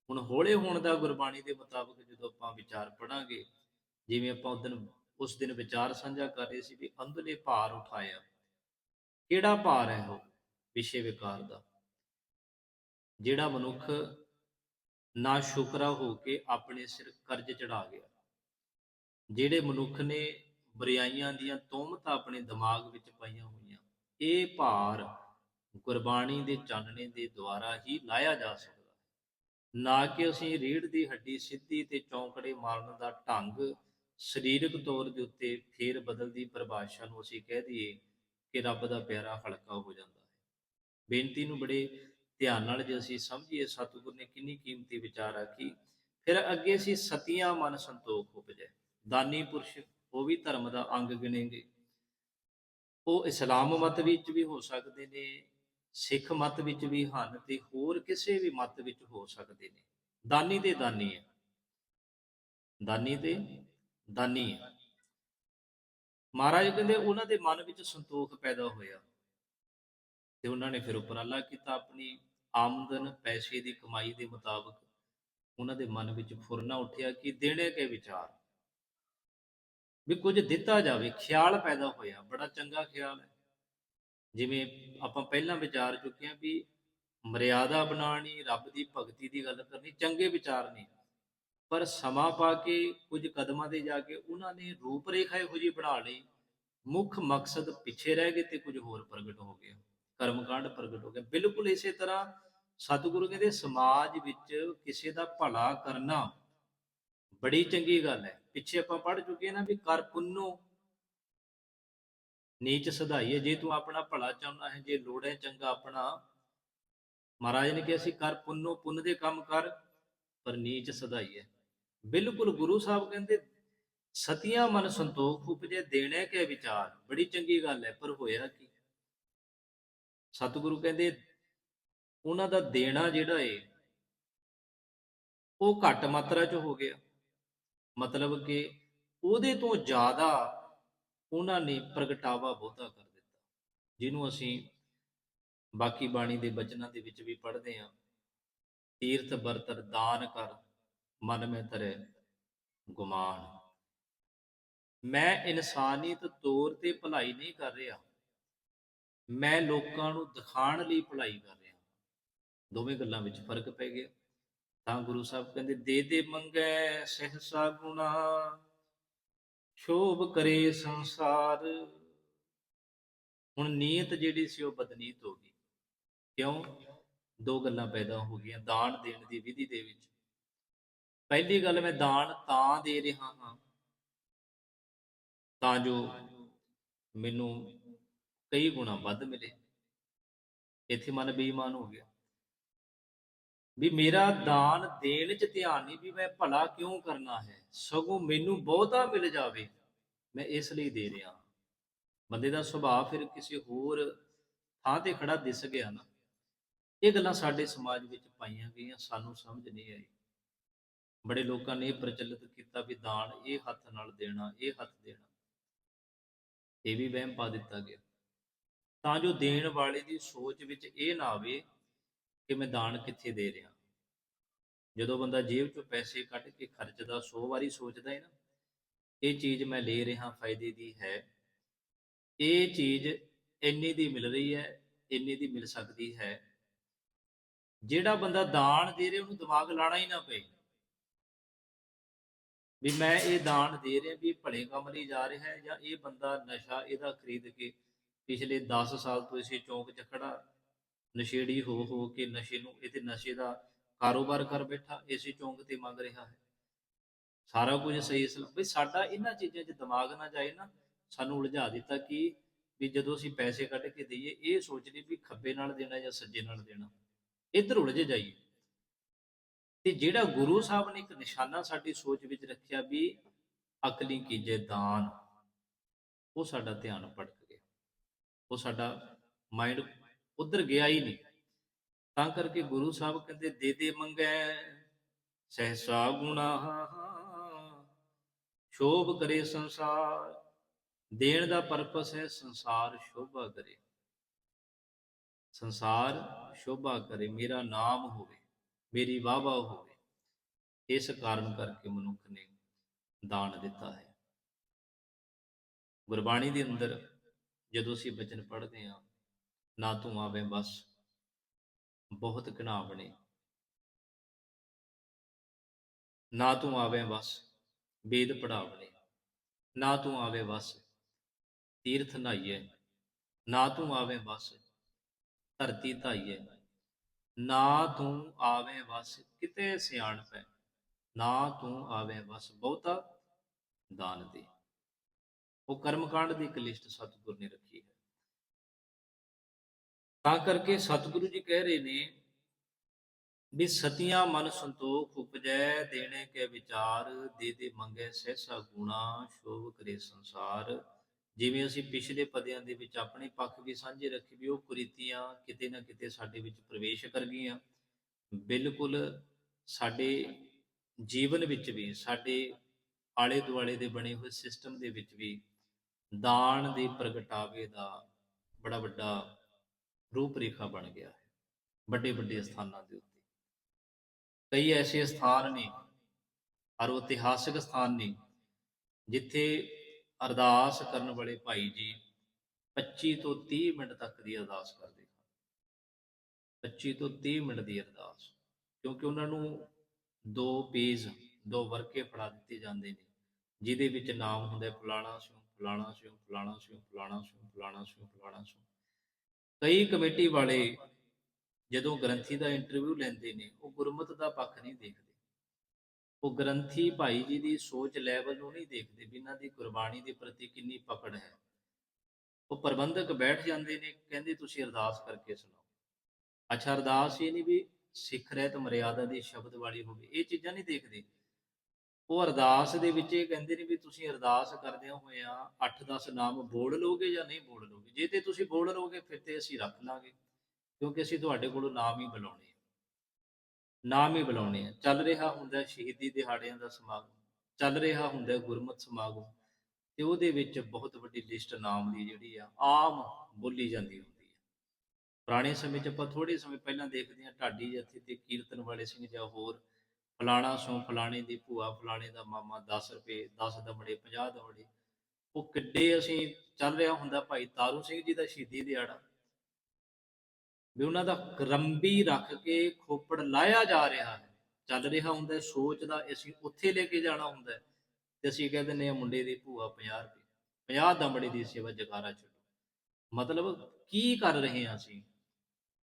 ਹੁਣ ਹੌਲੇ ਹੋਣ ਦਾ ਗੁਰਬਾਣੀ ਦੇ ਮੁਤਾਬਕ ਜਦੋਂ ਆਪਾਂ ਵਿਚਾਰ ਪੜਾਂਗੇ, ਜਿਵੇਂ ਆਪਾਂ ਉਸ ਦਿਨ ਉਸ ਦਿਨ ਵਿਚਾਰ ਸਾਂਝਾ ਕਰ ਰਹੇ ਸੀ ਵੀ ਅੰਦਰਲੇ ਭਾਰ ਉਠਾਇਆ। ਕਿਹੜਾ ਭਾਰ ਹੈ ਉਹ ਵਿਸ਼ੇ ਵਿਕਾਰ ਦਾ? ਜਿਹੜਾ ਮਨੁੱਖ ਨਾ ਸ਼ੁਕਰਾ ਹੋ ਕੇ ਆਪਣੇ ਸਿਰ ਕਰਜ਼ ਚੜਾ ਗਿਆ, ਜਿਹੜੇ ਮਨੁੱਖ ਨੇ ਬਰਿਆਈਆਂ ਦੀਆਂ ਤੋਮਤਾਂ ਆਪਣੇ ਦਿਮਾਗ ਵਿੱਚ ਪਾਈਆਂ ਹੋਈਆਂ, ਇਹ ਭਾਰ ਗੁਰਬਾਣੀ ਦੇ ਚਾਨਣੇ ਦੇ ਦੁਆਰਾ ਹੀ ਲਾਇਆ ਜਾ ਸਕਦਾ ਹੈ। ਨਾ ਕਿ ਅਸੀਂ ਰੀੜ ਦੀ ਹੱਡੀ ਸਿੱਧੀ ਤੇ ਚੌਂਕੜੇ ਮਾਰਨ ਦਾ ਢੰਗ ਸਰੀਰਕ ਤੌਰ ਦੇ ਉੱਤੇ ਫੇਰ ਬਦਲ ਦੀ ਪਰਿਭਾਸ਼ਾ ਨੂੰ ਅਸੀਂ ਕਹਿ ਦਈਏ ਕਿ ਰੱਬ ਦਾ ਪਿਆਰਾ ਹਲਕਾ ਹੋ ਜਾਂਦਾ ਹੈ। ਬੇਨਤੀ ਨੂੰ ਬੜੇ ਧਿਆਨ ਨਾਲ ਜੇ ਅਸੀਂ ਸਮਝੀਏ, ਸਤਿਗੁਰ ਨੇ ਕਿੰਨੀ ਕੀਮਤੀ ਵਿਚਾਰ ਆਖੀ, ਫਿਰ ਅੱਗੇ ਅਸੀਂ ਸਤੀਆਂ ਮਨ ਸੰਤੋਖ ਉਪਜੈ। ਦਾਨੀ ਪੁਰਸ਼, ਉਹ ਵੀ ਧਰਮ ਦਾ ਅੰਗ ਗਿਣੇਗੇ। ਉਹ ਇਸਲਾਮ ਮਤ ਵਿੱਚ ਵੀ ਹੋ ਸਕਦੇ ਨੇ, ਸਿੱਖ ਮਤ ਵਿੱਚ ਵੀ ਹਨ ਤੇ ਹੋਰ ਕਿਸੇ ਵੀ ਮਤ ਵਿੱਚ ਹੋ ਸਕਦੇ ਨੇ। ਦਾਨੀ ਤੇ ਦਾਨੀ ਹੈ। ਦਾਨੀ ਤੇ ਦਾਨੀ ਹੈ। ਮਹਾਰਾਜ ਕਹਿੰਦੇ ਉਹਨਾਂ ਦੇ ਮਨ ਵਿੱਚ ਸੰਤੋਖ ਪੈਦਾ ਹੋਇਆ। ਤੇ ਉਹਨਾਂ ਨੇ ਫਿਰ ਉਪਰਾਲਾ ਕੀਤਾ ਆਪਣੀ ਆਮਦਨ ਪੈਸੇ ਦੀ ਕਮਾਈ ਦੇ ਮੁਤਾਬਕ। ਉਹਨਾਂ ਦੇ ਮਨ ਵਿੱਚ ਫੁਰਨਾ ਉੱਠਿਆ ਕਿ ਦੇਣੇ ਕੇ ਵਿਚਾਰ? ਵੀ ਕੁਝ ਦਿੱਤਾ ਜਾਵੇ, ਖਿਆਲ ਪੈਦਾ ਹੋਇਆ, ਬੜਾ ਚੰਗਾ ਖਿਆਲ ਹੈ। ਜਿਵੇਂ ਆਪਾਂ ਪਹਿਲਾਂ ਵਿਚਾਰ ਚੁੱਕੇ ਹਾਂ ਵੀ ਮਰਿਆਦਾ ਬਣਾਣੀ ਰੱਬ ਦੀ ਭਗਤੀ ਦੀ ਗੱਲ ਕਰਨੀ, ਚੰਗੇ ਵਿਚਾਰ ਨੇ ਪਰ ਸਮਾਂ ਪਾ ਕੇ ਕੁਝ ਕਦਮਾਂ ਤੇ ਜਾ ਕੇ ਉਹਨਾਂ ਨੇ ਰੂਪ ਰੇਖਾ ਇਹੋ ਜਿਹੀ ਬਣਾ ਲਈ। ਮੁੱਖ ਮਕਸਦ ਪਿੱਛੇ ਰਹਿ ਗਏ ਤੇ ਕੁਝ ਹੋਰ ਪ੍ਰਗਟ ਹੋ ਗਿਆ ਕਰਮਕਾਂਡ ਪ੍ਰਗਟ ਹੋ ਗਿਆ। ਬਿਲਕੁਲ ਇਸੇ ਤਰ੍ਹਾਂ ਸਤਿਗੁਰੂ ਕਹਿੰਦੇ, ਸਮਾਜ ਵਿੱਚ ਕਿਸੇ ਦਾ ਭਲਾ ਕਰਨਾ ਬੜੀ ਚੰਗੀ ਗੱਲ ਹੈ। ਪਿੱਛੇ ਆਪਾਂ ਪੜ੍ਹ ਚੁੱਕੇ ਨਾ ਵੀ ਕਰ ਪੁੰਨੋ। ਨੀਚ ਸਧਾਈਏ ਜੇ ਤੂੰ ਆਪਣਾ ਭਲਾ ਚਾਹੁੰਦਾ ਹੈ, ਜੇ ਲੋੜ ਹੈ ਚੰਗਾ ਆਪਣਾ। ਮਹਾਰਾਜ ਨੇ ਕਿਹਾ ਸੀ, ਕਰ ਪੁੰਨੋ, ਪੁੰਨ ਦੇ ਕੰਮ ਕਰ, ਪਰ ਨੀਚ ਸਦਾਈ ਹੈ ਬਿਲਕੁਲ ਗੁਰੂ ਸਾਹਿਬ ਕਹਿੰਦੇ, ਸਤੀਆਂ ਮਨ ਸੰਤੋਖ ਉਪਜੇ ਦੇਣੇ ਕੇ ਵਿਚਾਰ। ਬੜੀ ਚੰਗੀ ਗੱਲ ਹੈ, ਪਰ ਹੋਇਆ ਕੀ? ਸਤਿਗੁਰੂ ਕਹਿੰਦੇ, ਉਹਨਾਂ ਦਾ ਦੇਣਾ ਜਿਹੜਾ ਏ, ਉਹ ਘੱਟ ਮਾਤਰਾ 'ਚ ਹੋ ਗਿਆ। ਮਤਲਬ ਕਿ ਉਹਦੇ ਤੋਂ ਜ਼ਿਆਦਾ ਉਹਨਾਂ ਨੇ ਪ੍ਰਗਟਾਵਾ ਬਹੁਤਾ ਕਰ ਦਿੱਤਾ। ਜਿਹਨੂੰ ਅਸੀਂ ਬਾਕੀ ਬਾਣੀ ਦੇ ਬਚਨਾਂ ਦੇ ਵਿੱਚ ਵੀ ਪੜ੍ਹਦੇ ਹਾਂ, ਤੀਰਥ ਬਰਤਰ ਦਾਨ ਕਰ ਮਨ ਮੈਂ ਤਰੇ ਗੁਮਾਨ। ਮੈਂ ਇਨਸਾਨੀਅਤ ਤੌਰ ਤੇ ਭਲਾਈ ਨਹੀਂ ਕਰ ਰਿਹਾ। ਮੈਂ ਲੋਕਾਂ ਨੂੰ ਦਿਖਾਣ ਲਈ ਭਲਾਈ ਕਰ ਰਿਹਾ। ਦੋਵੇਂ ਗੱਲਾਂ ਵਿੱਚ ਫ਼ਰਕ ਪੈ ਗਿਆ। ਤਾਂ ਗੁਰੂ ਸਾਹਿਬ ਕਹਿੰਦੇ, ਦੇ ਦੇ ਮੰਗੈ ਸਹਸਾ ਗੁਣਾ, ਸ਼ੋਭ ਕਰੇ ਸੰਸਾਰ। ਹੁਣ ਨੀਅਤ ਜਿਹੜੀ ਸੀ ਉਹ ਬਦਨੀਤ ਹੋ ਗਈ। ਕਿਉਂ? ਦੋ ਗੱਲਾਂ ਪੈਦਾ ਹੋ ਗਈਆਂ। ਦਾਨ ਦੇਣ ਦੀ ਵਿਧੀ ਦੇ ਵਿੱਚ ਪਹਿਲੀ ਗੱਲ ਮੈਂ ਦਾਨ ਤਾਂ ਦੇ ਰਿਹਾ ਹਾਂ, ਤਾਂ ਜੋ ਮੈਨੂੰ ਕਈ ਗੁਣਾ ਵੱਧ ਮਿਲੇ। ਇੱਥੇ ਮਨ ਬੇਈਮਾਨ ਹੋ ਗਿਆ। ਵੀ ਮੇਰਾ ਦਾਨ ਦੇਣ ਚ ਧਿਆਨ ਨਹੀਂ, ਵੀ ਮੈਂ ਭਲਾ ਕਿਉਂ ਕਰਨਾ ਹੈ? ਸਗੋਂ ਮੈਨੂੰ ਬਹੁਤਾ ਮਿਲ ਜਾਵੇ, ਮੈਂ ਇਸ ਲਈ ਦੇ ਰਿਹਾ। ਬੰਦੇ ਦਾ ਸੁਭਾਅ ਫਿਰ ਕਿਸੇ ਹੋਰ ਥਾਂ ਤੇ ਖੜਾ ਦਿਸ ਗਿਆ ਨਾ। ਇਹ ਗੱਲਾਂ ਸਾਡੇ ਸਮਾਜ ਵਿੱਚ ਪਾਈਆਂ ਗਈਆਂ, ਸਾਨੂੰ ਸਮਝ ਨਹੀਂ ਆਈ। ਬੜੇ ਲੋਕਾਂ ਨੇ ਇਹ ਪ੍ਰਚਲਿਤ ਕੀਤਾ ਵੀ ਦਾਨ ਇਹ ਹੱਥ ਨਾਲ ਦੇਣਾ, ਇਹ ਹੱਥ ਦੇਣਾ। ਇਹ ਵੀ ਵਹਿਮ ਪਾ ਦਿੱਤਾ ਗਿਆ। ਤਾਂ ਜੋ ਦੇਣ ਵਾਲੇ ਦੀ ਸੋਚ ਵਿੱਚ ਇਹ ਨਾ ਆਵੇ ਕਿ ਮੈਂ ਦਾਨ ਕਿੱਥੇ ਦੇ ਰਿਹਾ। ਜਦੋਂ ਬੰਦਾ ਜੇਬ ਚੋਂ ਪੈਸੇ ਕੱਢ ਕੇ ਖਰਚਦਾ 100 ਵਾਰੀ ਸੋਚਦਾ ਹੈ ਨਾ, ਇਹ ਚੀਜ਼ ਮੈਂ ਲੈ ਰਿਹਾ, ਫਾਇਦੇ ਦੀ ਹੈ। ਇਹ ਚੀਜ਼ ਇੰਨੀ ਦੀ ਮਿਲ ਰਹੀ ਹੈ, ਇੰਨੀ ਦੀ ਮਿਲ ਸਕਦੀ ਹੈ। ਜਿਹੜਾ ਬੰਦਾ ਦਾਨ ਦੇ ਰਿਹਾ, ਉਹਨੂੰ ਦਿਮਾਗ ਲਾਣਾ ਹੀ ਨਾ ਪਏ। ਵੀ ਮੈਂ ਇਹ ਦਾਨ ਦੇ ਰਿਹਾ ਵੀ ਭਲੇ ਕੰਮ ਲਈ ਜਾ ਰਿਹਾ ਹੈ ਜਾਂ ਇਹ ਬੰਦਾ ਨਸ਼ਾ ਇਹਦਾ ਖਰੀਦ ਕੇ ਪਿਛਲੇ 10 ਸਾਲ ਤੋਂ ਇਸੇ ਚੌਂਕ 'ਚ ਖੜਾ, ਨਸ਼ੇੜੀ ਹੋ ਹੋ ਕੇ ਨਸ਼ੇ ਨੂੰ, ਇਹਦੇ ਨਸ਼ੇ ਦਾ ਕਾਰੋਬਾਰ ਕਰ ਬੈਠਾ, ਇਸੇ ਚੌਂਕ ਤੇ ਮੰਗ ਰਿਹਾ ਹੈ। ਸਾਰਾ ਕੁਝ ਸਹੀ ਸਲਾਮ ਵੀ ਸਾਡਾ ਇਹਨਾਂ ਚੀਜ਼ਾਂ 'ਚ ਦਿਮਾਗ ਨਾ ਜਾਏ ਨਾ, ਸਾਨੂੰ ਉਲਝਾ ਦਿੱਤਾ ਕਿ ਵੀ ਜਦੋਂ ਅਸੀਂ ਪੈਸੇ ਕੱਢ ਕੇ ਦਈਏ, ਇਹ ਸੋਚ ਲਈ ਵੀ ਖੱਬੇ ਨਾਲ ਦੇਣਾ ਜਾਂ ਸੱਜੇ ਨਾਲ ਦੇਣਾ। ਇੱਧਰ ਉਲਝ ਜਾਈਏ। ਤੇ ਜਿਹੜਾ ਗੁਰੂ ਸਾਹਿਬ ਨੇ ਇੱਕ ਨਿਸ਼ਾਨਾ ਸਾਡੀ ਸੋਚ ਵਿੱਚ ਰੱਖਿਆ ਵੀ ਅਕਲੀ ਕੀਜੇ ਦਾਨ, ਉਹ ਸਾਡਾ ਧਿਆਨ ਭਟਕ ਗਿਆ। ਉਹ ਸਾਡਾ ਮਾਈਂਡ ਉਧਰ ਗਿਆ ਹੀ ਨਹੀਂ। ਤਾਂ ਕਰਕੇ ਗੁਰੂ ਸਾਹਿਬ ਕਹਿੰਦੇ, ਦੇ ਦੇ ਮੰਗੈ, ਸਹਸਾ ਗੁਣਾ ਸ਼ੋਭ ਕਰੇ ਸੰਸਾਰ, ਦੇਣ ਦਾ ਪਰਪਸ ਹੈ ਸੰਸਾਰ ਸ਼ੋਭਾ ਕਰੇ। ਸੰਸਾਰ ਸ਼ੋਭਾ ਕਰੇ, ਮੇਰਾ ਨਾਮ ਹੋਵੇ। ਮੇਰੀ ਵਾਹਵਾ ਹੋਵੇ, ਇਸ ਕਾਰਨ ਕਰਕੇ ਮਨੁੱਖ ਨੇ ਦਾਨ ਦਿੱਤਾ ਹੈ। ਗੁਰਬਾਣੀ ਦੇ ਅੰਦਰ ਜਦੋਂ ਅਸੀਂ ਬਚਨ ਪੜ੍ਹਦੇ ਹਾਂ, ਨਾ ਤੂੰ ਆਵੇਂ ਬਸ, ਬਹੁਤ ਘਨਾਵਣੇ ਨਾ ਤੂੰ ਆਵੇਂ ਬਸ ਵੇਦ ਪੜਾਵਣੇ ਨਾ ਤੂੰ ਆਵੇਂ ਬਸ, ਤੀਰਥ ਨਾਈਏ ਨਾ ਤੂੰ ਆਵੇਂ ਬਸ, ਧਰਤੀ ਧਾਈਏ। ਨਾ ਤੂੰ ਆਵੇਂ ਬਸ ਕਿਤੇ ਸਿਆਣਪ ਹੈ। ਨਾ ਤੂੰ ਆਵੇਂ ਬਸ ਬਹੁਤਾ ਦਾਨ ਦੇ। ਉਹ ਕਰਮਕਾਂਡ ਦੀ ਇੱਕ ਲਿਸਟ ਸਤਿਗੁਰ ਨੇ ਰੱਖੀ ਹੈ। ਤਾਂ ਕਰਕੇ ਸਤਿਗੁਰੂ ਜੀ ਕਹਿ ਰਹੇ ਨੇ ਵੀ ਸਤੀਆਂ ਮਨ ਸੰਤੋਖ ਉਪਜੈ, ਦੇਣੇ ਕੇ ਵਿਚਾਰ, ਦੇ ਦੇ ਮੰਗੇ ਸਹਿਸਾ ਗੁਣਾ, ਸ਼ੋਭ ਕਰੇ ਸੰਸਾਰ। ਜਿਵੇਂ ਅਸੀਂ ਪਿਛਲੇ ਪਦਿਆਂ ਦੇ ਵਿੱਚ ਆਪਣੇ ਪੱਖ ਵੀ ਸਾਂਝੇ ਰੱਖੇ ਵੀ ਉਹ ਕੁਰੀਤੀਆਂ ਕਿਤੇ ਨਾ ਕਿਤੇ ਸਾਡੇ ਵਿੱਚ ਪ੍ਰਵੇਸ਼ ਕਰ ਗਈਆਂ ਬਿਲਕੁਲ ਸਾਡੇ ਜੀਵਨ ਵਿੱਚ ਵੀ ਸਾਡੇ ਆਲੇ ਦੁਆਲੇ ਦੇ ਬਣੇ ਹੋਏ ਸਿਸਟਮ ਦੇ ਵਿੱਚ ਵੀ ਦਾਨ ਦੇ ਪ੍ਰਗਟਾਵੇ ਦਾ ਬੜਾ ਵੱਡਾ ਰੂਪ ਰੇਖਾ ਬਣ ਗਿਆ ਹੈ ਵੱਡੇ ਵੱਡੇ ਸਥਾਨਾਂ ਦੇ ਉੱਤੇ। ਕਈ ਐਸੇ ਸਥਾਨ ਨੇ ਔਰ ਇਤਿਹਾਸਕ ਸਥਾਨ ਨੇ ਜਿੱਥੇ ਅਰਦਾਸ ਕਰਨ ਵਾਲੇ ਭਾਈ ਜੀ 25 ਤੋਂ 30 ਮਿੰਟ ਤੱਕ ਦੀ ਅਰਦਾਸ ਕਰਦੇ ਹਨ। 25 ਤੋਂ 30 ਮਿੰਟ ਦੀ ਅਰਦਾਸ, ਕਿਉਂਕਿ ਉਹਨਾਂ ਨੂੰ ਦੋ ਪੇਜ ਦੋ ਵਰਕੇ ਫੜਾ ਦਿੱਤੇ ਜਾਂਦੇ ਨੇ, ਜਿਹਦੇ ਵਿੱਚ ਨਾਮ ਹੁੰਦਾ ਫਲਾਣਾ ਸਿਉ ਫਲਾਣਾ ਸਿਉ ਫਲਾਣਾ ਸਿਉ ਫਲਾਣਾ ਸਿਉ ਫਲਾਣਾ ਸਿਉ ਫਲਾਣਾ ਸਿਉ। ਕਈ ਕਮੇਟੀ ਵਾਲੇ ਜਦੋਂ ਗ੍ਰੰਥੀ ਦਾ ਇੰਟਰਵਿਊ ਲੈਂਦੇ ਨੇ, ਉਹ ਗੁਰਮਤ ਦਾ ਪੱਖ ਨਹੀਂ ਦੇਖਦੇ। ਉਹ ਗ੍ਰੰਥੀ ਭਾਈ ਜੀ ਦੀ ਸੋਚ ਲੈਵਲ ਨੂੰ ਨਹੀਂ ਦੇਖਦੇ ਵੀ ਇਹਨਾਂ ਦੀ ਗੁਰਬਾਣੀ ਦੇ ਪ੍ਰਤੀ ਕਿੰਨੀ ਪਕੜ ਹੈ। ਉਹ ਪ੍ਰਬੰਧਕ ਬੈਠ ਜਾਂਦੇ ਨੇ, ਕਹਿੰਦੇ ਤੁਸੀਂ ਅਰਦਾਸ ਕਰਕੇ ਸੁਣਾਓ। ਅੱਛਾ, ਅਰਦਾਸ ਇਹ ਨਹੀਂ ਵੀ ਸਿੱਖ ਰਹਿਤ ਮਰਿਆਦਾ ਦੀ ਸ਼ਬਦ ਵਾਲੀ ਹੋਵੇ, ਇਹ ਚੀਜ਼ਾਂ ਨਹੀਂ ਦੇਖਦੇ। ਉਹ ਅਰਦਾਸ ਦੇ ਵਿੱਚ ਇਹ ਕਹਿੰਦੇ ਨੇ ਵੀ ਤੁਸੀਂ ਅਰਦਾਸ ਕਰਦਿਆਂ ਹੋਇਆਂ 8-10 ਨਾਮ ਬੋਲ ਲੋਗੇ ਜਾਂ ਨਹੀਂ ਬੋਲ ਲੋਗੇ ਜੇ ਤੇ ਤੁਸੀਂ ਬੋਲ ਲੋਗੇ ਫਿਰ ਤੇ ਅਸੀਂ ਰੱਖ ਲਾਂਗੇ, ਕਿਉਂਕਿ ਅਸੀਂ ਤੁਹਾਡੇ ਕੋਲੋਂ ਨਾਮ ਹੀ ਬੁਲਾਉਣੇ ਨਾਮ ਹੀ ਬੁਲਾਉਣੇ ਆ ਚੱਲ ਰਿਹਾ ਹੁੰਦਾ ਸ਼ਹੀਦੀ ਦਿਹਾੜਿਆਂ ਦਾ ਸਮਾਗਮ, ਚੱਲ ਰਿਹਾ ਹੁੰਦਾ ਗੁਰਮਤਿ ਸਮਾਗਮ ਤੇ ਉਹਦੇ ਵਿੱਚ ਬਹੁਤ ਵੱਡੀ ਲਿਸਟ ਨਾਮ ਦੀ ਜਿਹੜੀ ਆ, ਆਮ ਬੋਲੀ ਜਾਂਦੀ ਹੁੰਦੀ ਹੈ ਪੁਰਾਣੇ ਸਮੇਂ 'ਚ ਆਪਾਂ ਥੋੜੇ ਸਮੇਂ ਪਹਿਲਾਂ ਦੇਖਦੇ ਹਾਂ, ਢਾਡੀ ਜੱਥੇ ਤੇ ਕੀਰਤਨ ਵਾਲੇ ਸਿੰਘ ਜਾਂ ਹੋਰ, ਫਲਾਣਾ ਸੋ ਫਲਾਣੇ ਦੀ ਭੂਆ, ਫਲਾਣੇ ਦਾ ਮਾਮਾ 10 ਰੁਪਏ 10 ਦਮੜੇ 50 ਦਮੜੇ, ਉਹ ਕਿੱਡੇ ਅਸੀਂ ਚੱਲ ਰਿਹਾ ਹੁੰਦਾ ਭਾਈ ਤਾਰੂ ਸਿੰਘ ਜੀ ਦਾ ਸ਼ਹੀਦੀ ਦਿਹਾੜਾ। ਵੀ ਉਹਨਾਂ ਦਾ ਕਰੰਬੀ ਰੱਖ ਕੇ ਖੋਪੜ ਲਾਇਆ ਜਾ ਰਿਹਾ ਹੈ। ਚੱਲ ਰਿਹਾ ਹੁੰਦਾ ਸੋਚ ਦਾ ਅਸੀਂ ਉੱਥੇ ਲੈ ਕੇ ਜਾਣਾ ਹੁੰਦਾ ਹੈ, ਤੇ ਅਸੀਂ ਕਹਿ ਦਿੰਦੇ ਆ ਮੁੰਡੇ ਦੀ ਭੂਆ 50 ਰੁਪਏ 50 ਦਮੜੀ ਦੀ ਸੇਵਾ ਜਗਾਰਾ ਛੱਡੋ। ਮਤਲਬ ਕੀ ਕਰ ਰਹੇ ਹਾਂ ਅਸੀਂ?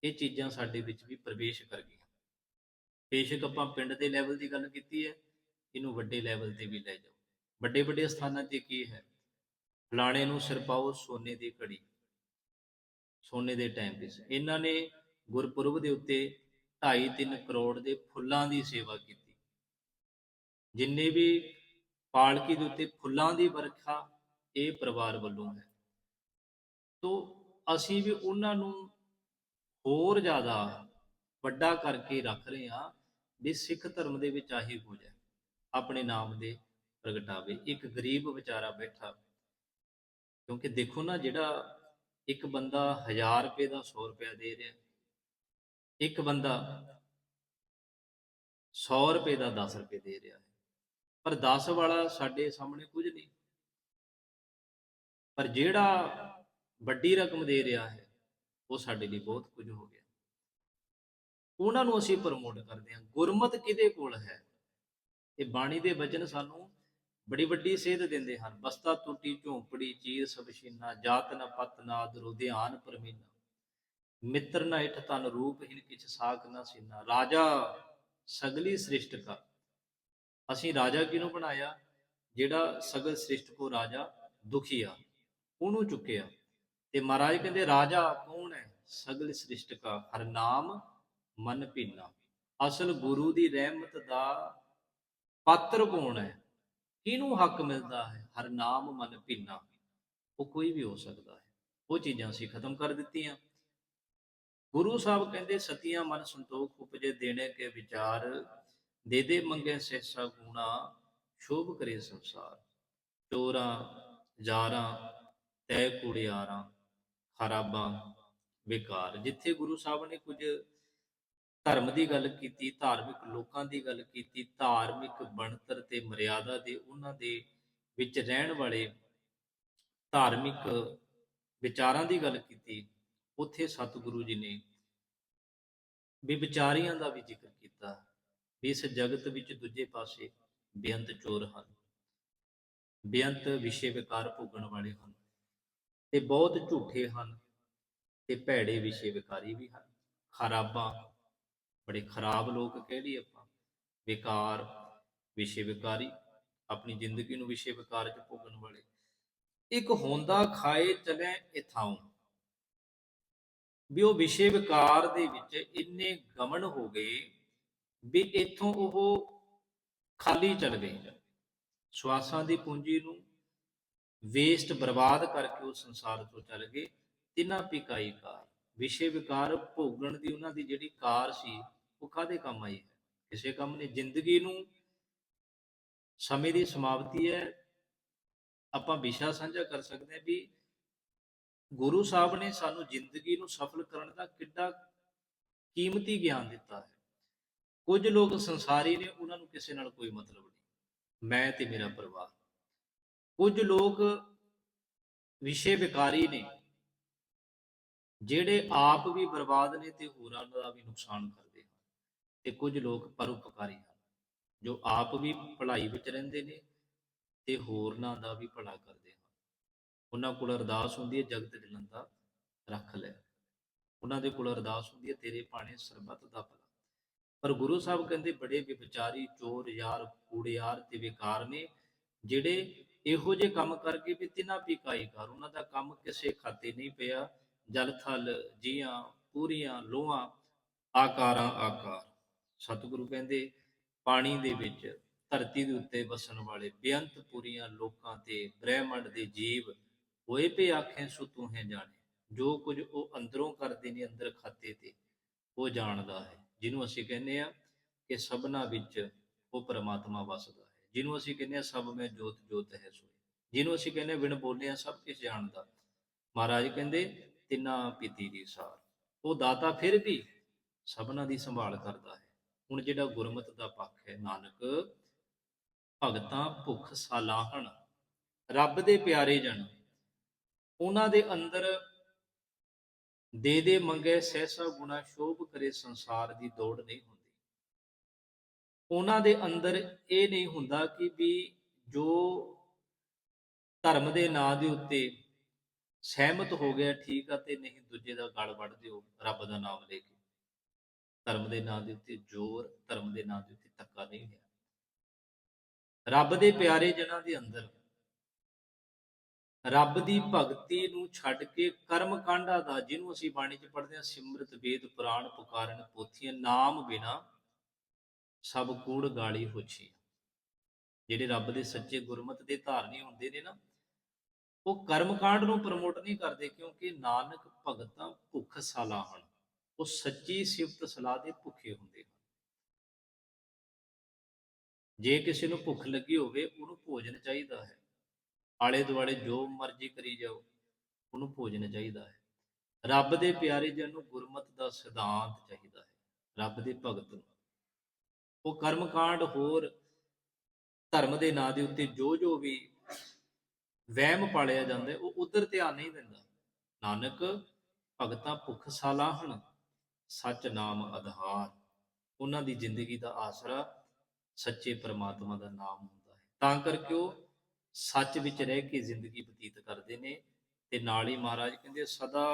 ਇਹ ਚੀਜ਼ਾਂ ਸਾਡੇ ਵਿੱਚ ਵੀ ਪ੍ਰਵੇਸ਼ ਕਰ ਗਈਆਂ। ਬੇਸ਼ੱਕ ਆਪਾਂ ਪਿੰਡ ਦੇ ਲੈਵਲ ਦੀ ਗੱਲ ਕੀਤੀ ਹੈ ਇਹਨੂੰ ਵੱਡੇ ਲੈਵਲ ਤੇ ਵੀ ਲੈ ਜਾਓ। ਵੱਡੇ ਵੱਡੇ ਸਥਾਨਾਂ ਤੇ ਕੀ ਹੈ? ਫਲਾਣੇ ਨੂੰ ਸਿਰ ਪਾਓ ਸੋਨੇ ਦੀ ਘੜੀ। ਸੋਨੇ ਦੇ ਟਾਈਮ ਪੀਸ ਇਹਨਾਂ ਨੇ ਗੁਰਪੁਰਬ ਦੇ ਉੱਤੇ 2.5-3 ਕਰੋੜ ਦੇ ਫੁੱਲਾਂ ਦੀ ਸੇਵਾ ਕੀਤੀ। ਜਿੰਨੇ ਵੀ ਪਾਲਕੀ ਦੇ ਉੱਤੇ ਫੁੱਲਾਂ ਦੀ ਵਰਖਾ ਇਹ ਪਰਿਵਾਰ ਵੱਲੋਂ ਹੈ। ਤੋਂ ਅਸੀਂ ਵੀ ਉਹਨਾਂ ਨੂੰ ਹੋਰ ਜ਼ਿਆਦਾ ਵੱਡਾ ਕਰਕੇ ਰੱਖ ਰਹੇ ਹਾਂ ਵੀ ਸਿੱਖ ਧਰਮ ਦੇ ਵਿੱਚ ਆਹੀ ਕੁਝ ਹੈ। ਆਪਣੇ ਨਾਮ ਦੇ ਪ੍ਰਗਟਾਵੇ। ਇੱਕ ਗਰੀਬ ਵਿਚਾਰਾ ਬੈਠਾ। ਕਿਉਂਕਿ ਦੇਖੋ ਨਾ ਜਿਹੜਾ ਇੱਕ ਬੰਦਾ 1000 ਰੁਪਏ ਦਾ 100 ਰੁਪਏ ਦੇ ਰਿਹਾ, ਇੱਕ ਬੰਦਾ 100 ਰੁਪਏ ਦਾ 10 ਰੁਪਏ ਦੇ ਰਿਹਾ ਹੈ। ਪਰ 10 ਵਾਲਾ ਸਾਡੇ ਸਾਹਮਣੇ ਕੁਝ ਨਹੀਂ। ਪਰ ਜਿਹੜਾ ਵੱਡੀ ਰਕਮ ਦੇ ਰਿਹਾ ਹੈ, ਉਹ ਸਾਡੇ ਲਈ ਬਹੁਤ ਕੁਝ ਹੋ ਗਿਆ। ਉਹਨਾਂ ਨੂੰ ਅਸੀਂ ਪ੍ਰਮੋਟ ਕਰਦੇ ਹਾਂ। ਗੁਰਮਤ ਕਿਹਦੇ ਕੋਲ ਹੈ? ਇਹ ਬਾਣੀ ਦੇ ਵਚਨ ਸਾਨੂੰ ਬੜੀ ਵੱਡੀ ਸੇਧ ਦਿੰਦੇ ਹਨ। ਬਸਤਾ ਟੁੱਟੀ ਝੋਂਪੜੀ, ਚੀਰ, ਸਬਸ਼ੀਨਾ, ਜਾਤ ਨ ਪਤ ਨਾ ਦਰੋ ਧਿਆਨ ਪਰਮੀਨਾ। ਮਿੱਤਰ ਨ ਇਠ ਤਨ ਰੂਪਹੀਨ ਕਿਛ ਸਾਖ ਨ ਸੀਨਾ। ਰਾਜਾ ਸਗਲੀ ਸ੍ਰਿਸ਼ਟ ਕਾ। ਅਸੀਂ ਰਾਜਾ ਕਿਹਨੂੰ ਬਣਾਇਆ? ਜਿਹੜਾ ਸਗਲ ਸ੍ਰਿਸ਼ਟ ਕੋ ਰਾਜਾ ਦੁਖੀਆ, ਉਹਨੂੰ ਚੁੱਕਿਆ। ਤੇ ਮਹਾਰਾਜ ਕਹਿੰਦੇ, ਰਾਜਾ, ਕੌਣ ਹੈ? ਸਗਲ ਸ੍ਰਿਸ਼ਟ ਕਾ। ਹਰ ਨਾਮ, ਮਨ ਭੀਨਾ। ਅਸਲ ਗੁਰੂ ਦੀ ਰਹਿਮਤ ਦਾ ਪਾਤਰ ਕੌਣ ਹੈ? ਕਿਹਨੂੰ ਹੱਕ ਮਿਲਦਾ ਹੈ? ਹਰ ਨਾਮ ਮਨ ਭੀਨਾ ਉਹ ਕੋਈ ਵੀ ਹੋ ਸਕਦਾ ਹੈ। ਉਹ ਚੀਜ਼ਾਂ ਅਸੀਂ ਖਤਮ ਕਰ ਦਿੱਤੀਆਂ। ਗੁਰੂ ਸਾਹਿਬ ਕਹਿੰਦੇ, ਸਤੀਆਂ ਮਨ ਸੰਤੋਖ ਉਪਜੇ ਦੇਣੇ ਕੇ ਵਿਚਾਰ। ਦੇ ਦੇ ਮੰਗੇ ਸਹਿਸਾ ਗੁਣਾ। ਸ਼ੋਭ ਕਰੇ ਸੰਸਾਰ। ਚੋਰਾਂ, ਜਾਰਾਂ, ਤੈ ਕੁੜਿਆਰਾਂ, ਖਰਾਬਾਂ ਵਿਕਾਰ ਜਿੱਥੇ ਗੁਰੂ ਸਾਹਿਬ ਨੇ ਕੁਝ ਧਰਮ ਦੀ ਗੱਲ ਕੀਤੀ, ਧਾਰਮਿਕ ਲੋਕਾਂ ਦੀ ਗੱਲ ਕੀਤੀ, ਧਾਰਮਿਕ ਬਣਤਰ ਤੇ ਮਰਿਆਦਾ ਦੇ ਉਹਨਾਂ ਦੇ ਵਿੱਚ ਰਹਿਣ ਵਾਲੇ ਧਾਰਮਿਕ ਵਿਚਾਰਾਂ ਦੀ ਗੱਲ ਕੀਤੀ, ਉੱਥੇ ਸਤਿਗੁਰੂ ਜੀ ਨੇ ਵੀ ਵਿਚਾਰੀਆਂ ਦਾ ਵੀ ਜ਼ਿਕਰ ਕੀਤਾ, ਵੀ ਇਸ ਜਗਤ ਵਿੱਚ ਦੂਜੇ ਪਾਸੇ ਬੇਅੰਤ ਚੋਰ ਹਨ, ਬੇਅੰਤ ਵਿਸ਼ੇ ਵਿਕਾਰ ਭੋਗਣ ਵਾਲੇ ਹਨ ਤੇ ਬਹੁਤ ਝੂਠੇ ਹਨ ਤੇ ਭੈੜੇ ਵਿਸ਼ੇ ਵਿਕਾਰੀ ਵੀ ਹਨ, ਖਰਾਬਾਂ ਬੜੇ ਖਰਾਬ ਲੋਕ ਕਹਿ ਲਈ ਆਪਾਂ। ਵਿਕਾਰ ਵਿਸ਼ੇ ਵਿਕਾਰੀ ਆਪਣੀ ਜ਼ਿੰਦਗੀ ਨੂੰ ਵਿਸ਼ੇ ਵਿਕਾਰ ਚ ਭੋਗਣ ਵਾਲੇ। ਇੱਕ ਹੁੰਦਾ ਖਾਏ ਚਲੇ ਇਥਾਉ। ਵੀ ਉਹ ਵਿਸ਼ੇ ਵਿਕਾਰ ਦੇ ਵਿੱਚ ਇੰਨੇ ਗਮਨ ਹੋ ਗਏ ਵੀ ਇੱਥੋਂ ਉਹ ਖਾਲੀ ਚਲ ਗਏ। ਸਵਾਸਾਂ ਦੀ ਪੂੰਜੀ ਨੂੰ ਵੇਸਟ ਬਰਬਾਦ ਕਰਕੇ ਉਹ ਸੰਸਾਰ ਤੋਂ ਚਲ ਗਏ। ਤਿੰਨਾ ਪਿਕਾਈ ਕਾਰ ਵਿਸ਼ੇ ਵਿਕਾਰ ਭੋਗਣ ਦੀ ਉਹਨਾਂ ਦੀ ਜਿਹੜੀ ਕਾਰ ਸੀ ਉਹ ਕਾਦੇ ਕੰਮ ਆਈ ਹੈ। ਕਿਸੇ ਕੰਮ ਨੇ ਜ਼ਿੰਦਗੀ ਨੂੰ ਸਮੇਂ ਦੀ ਸਮਾਪਤੀ ਹੈ। ਆਪਾਂ ਵਿਸ਼ਾ ਸਾਂਝਾ ਕਰ ਸਕਦੇ ਹਾਂ ਵੀ ਗੁਰੂ ਸਾਹਿਬ ਨੇ ਸਾਨੂੰ ਜ਼ਿੰਦਗੀ ਨੂੰ ਸਫਲ ਕਰਨ ਦਾ ਕਿੱਡਾ ਕੀਮਤੀ ਗਿਆਨ ਦਿੱਤਾ ਹੈ। ਕੁਝ ਲੋਕ ਸੰਸਾਰੀ ਨੇ, ਉਹਨਾਂ ਨੂੰ ਕਿਸੇ ਨਾਲ ਕੋਈ ਮਤਲਬ ਨਹੀਂ। ਮੈਂ ਤੇ ਮੇਰਾ ਪਰਿਵਾਰ। ਕੁਝ ਲੋਕ ਵਿਸ਼ੇ ਵਿਕਾਰੀ ਨੇ, ਜਿਹੜੇ ਆਪ ਵੀ ਬਰਬਾਦ ਨੇ ਤੇ ਹੋਰਾਂ ਦਾ ਵੀ ਨੁਕਸਾਨ ਕਰਦੇ ਤੇ ਕੁਝ ਲੋਕ ਪਰਉਪਕਾਰੀ ਹਨ, ਜੋ ਆਪ ਵੀ ਭਲਾਈ ਵਿੱਚ ਰਹਿੰਦੇ ਨੇ ਤੇ ਹੋਰਨਾਂ ਦਾ ਵੀ ਭਲਾ ਕਰਦੇ ਹਨ। ਉਹਨਾਂ ਕੋਲ ਅਰਦਾਸ ਹੁੰਦੀ ਹੈ, ਜਗਤ ਜਲੰਦਾ ਰੱਖ ਲੈ। ਉਹਨਾਂ ਦੇ ਕੋਲ ਅਰਦਾਸ ਹੁੰਦੀ ਹੈ, ਤੇਰੇ ਪਾਣੇ ਸਰਬੱਤ ਦਾ ਭਲਾ। ਪਰ ਗੁਰੂ ਸਾਹਿਬ ਕਹਿੰਦੇ, ਬੜੇ ਵਿਚਾਰੀ ਚੋਰ, ਯਾਰ, ਕੂੜਿਆਰ ਤੇ ਵਿਕਾਰ ਨੇ, ਜਿਹੜੇ ਇਹੋ ਜਿਹੇ ਕੰਮ ਕਰਕੇ ਵੀ ਤਿਨਾ ਪਿਕਾਈ ਕਰ ਉਹਨਾਂ ਦਾ ਕੰਮ ਕਿਸੇ ਖਾਤੇ ਨਹੀਂ ਪਿਆ। ਜਲ, ਥਲ, ਜੀਆਂ, ਪੂਰੀਆਂ, ਲੋਹਾਂ, ਆਕਾਰਾਂ, ਆਕਾਰ। ਸਤਿਗੁਰੂ ਕਹਿੰਦੇ, ਪਾਣੀ ਦੇ ਵਿੱਚ ਧਰਤੀ ਦੇ ਉੱਤੇ ਵਸਣ ਵਾਲੇ ਬੇਅੰਤ ਪੁਰੀਆਂ ਲੋਕਾਂ ਤੇ ਬ੍ਰਹਿਮੰਡ ਦੇ ਜੀਵ ਹੋਏ ਪੇ ਆਖੇ, ਸੋ ਤੂੰ ਹੈ ਜਾਣੇ। ਜੋ ਕੁਝ ਉਹ ਅੰਦਰੋਂ ਕਰਦੇ ਨੇ, ਅੰਦਰ ਖਾਤੇ ਤੇ ਉਹ ਜਾਣਦਾ ਹੈ। ਜਿਹਨੂੰ ਅਸੀਂ ਕਹਿੰਦੇ ਆ ਕਿ ਸਭਨਾ ਵਿੱਚ ਉਹ ਪ੍ਰਮਾਤਮਾ ਵਸਦਾ ਹੈ। ਜਿਹਨੂੰ ਅਸੀਂ ਕਹਿੰਦੇ ਆ ਸਭ ਮੈਂ ਜੋਤ ਜੋਤ ਹੈ ਸੋਈ ਜਿਹਨੂੰ ਅਸੀਂ ਕਹਿੰਦੇ ਆ ਬਿਨ ਬੋਲਿਆ ਸਭ ਕੁਝ ਜਾਣਦਾ। ਮਹਾਰਾਜ ਕਹਿੰਦੇ, ਤਿੰਨਾ ਪੀਤੀ ਦੀ ਸਾਰ। ਉਹ ਦਾਤਾ ਫਿਰ ਵੀ ਸਭਨਾ ਦੀ ਸੰਭਾਲ ਕਰਦਾ ਹੈ। ਹੁਣ ਜਿਹੜਾ ਗੁਰਮਤ ਦਾ ਪੱਖ ਹੈ ਨਾਨਕ, ਭਗਤਾਂ ਭੁੱਖ ਸਾਲਾਹਣ, ਰੱਬ ਦੇ ਪਿਆਰੇ ਜਨ, ਉਹਨਾਂ ਦੇ ਅੰਦਰ ਦੇ ਦੇ ਮੰਗੇ ਸਹਿਸਾ ਗੁਣਾ ਸ਼ੋਭ ਕਰੇ ਸੰਸਾਰ ਦੀ ਦੌੜ ਨਹੀਂ ਹੁੰਦੀ। ਉਹਨਾਂ ਦੇ ਅੰਦਰ ਇਹ ਨਹੀਂ ਹੁੰਦਾ ਕਿ ਵੀ ਜੋ ਧਰਮ ਦੇ ਨਾਂ ਦੇ ਉੱਤੇ ਸਹਿਮਤ ਹੋ ਗਿਆ ਠੀਕ ਆ ਤੇ ਨਹੀਂ ਦੂਜੇ ਦਾ ਗਲ ਵੱਢ ਦਿਓ, ਰੱਬ ਦਾ ਨਾਮ ਲੈ ਕੇ। ਧਰਮ ਦੇ ਨਾਂ ਦੇ ਉੱਤੇ ਜ਼ੋਰ, ਧਰਮ ਦੇ ਨਾਂ ਦੇ ਉੱਤੇ ਧੱਕਾ ਨਹੀਂ ਹੈ। ਰੱਬ ਦੇ ਪਿਆਰੇ ਜਨਾਂ ਦੇ ਅੰਦਰ ਰੱਬ ਦੀ ਭਗਤੀ ਨੂੰ ਛੱਡ ਕੇ ਕਰਮ ਕਾਂਡਾ ਦਾ, ਜਿਹਨੂੰ ਅਸੀਂ ਬਾਣੀ 'ਚ ਪੜ੍ਹਦੇ ਹਾਂ, ਸਿਮਰਤ, ਵੇਦ, ਪੁਰਾਣ ਪੁਕਾਰਨ ਪੋਥੀਆਂ, ਨਾਮ ਬਿਨਾ ਸਭ ਕੂੜ ਗਾਲੀ ਹੋਛੀ ਜਿਹੜੇ ਰੱਬ ਦੇ ਸੱਚੇ ਗੁਰਮਤ ਦੇ ਧਾਰਨੀ ਹੁੰਦੇ ਨੇ ਨਾ, ਉਹ ਕਰਮ ਕਾਂਡ ਨੂੰ ਪ੍ਰਮੋਟ ਨਹੀਂ ਕਰਦੇ ਕਿਉਂਕਿ ਨਾਨਕ ਭਗਤਾਂ ਭੁੱਖ ਸਾਲਾ ਹਨ। ਉਹ ਸੱਚੀ ਸਿਫਤ ਸਲਾਹ ਦੇ ਭੁੱਖੇ ਹੁੰਦੇ ਹਨ। ਜੇ ਕਿਸੇ ਨੂੰ ਭੁੱਖ ਲੱਗੀ ਹੋਵੇ, ਉਹਨੂੰ ਭੋਜਨ ਚਾਹੀਦਾ ਹੈ। ਆਲੇ ਦੁਆਲੇ ਜੋ ਮਰਜ਼ੀ ਕਰੀ ਜਾਓ, ਉਹਨੂੰ ਭੋਜਨ ਚਾਹੀਦਾ ਹੈ। ਰੱਬ ਦੇ ਪਿਆਰੇ ਜਨ ਨੂੰ ਗੁਰਮਤ ਦਾ ਸਿਧਾਂਤ ਚਾਹੀਦਾ ਹੈ, ਰੱਬ ਦੇ ਭਗਤ ਨੂੰ। ਉਹ ਕਰਮ ਕਾਂਡ ਹੋਰ ਧਰਮ ਦੇ ਨਾਂ ਦੇ ਉੱਤੇ ਜੋ ਜੋ ਵੀ ਵਹਿਮ ਪਾਲਿਆ ਜਾਂਦਾ ਉਹ ਉਧਰ ਧਿਆਨ ਨਹੀਂ ਦਿੰਦਾ। ਨਾਨਕ, ਭਗਤਾਂ ਭੁੱਖ ਸਾਲਾਹਣ ਸੱਚ ਨਾਮ ਆਧਾਰ। ਉਹਨਾਂ ਦੀ ਜ਼ਿੰਦਗੀ ਦਾ ਆਸਰਾ ਸੱਚੇ ਪ੍ਰਮਾਤਮਾ ਦਾ ਨਾਮ ਹੁੰਦਾ ਹੈ। ਤਾਂ ਕਰਕੇ ਉਹ ਸੱਚ ਵਿੱਚ ਰਹਿ ਕੇ ਜ਼ਿੰਦਗੀ ਬਤੀਤ ਕਰਦੇ ਨੇ ਤੇ ਨਾਲ ਹੀ ਮਹਾਰਾਜ ਕਹਿੰਦੇ, ਸਦਾ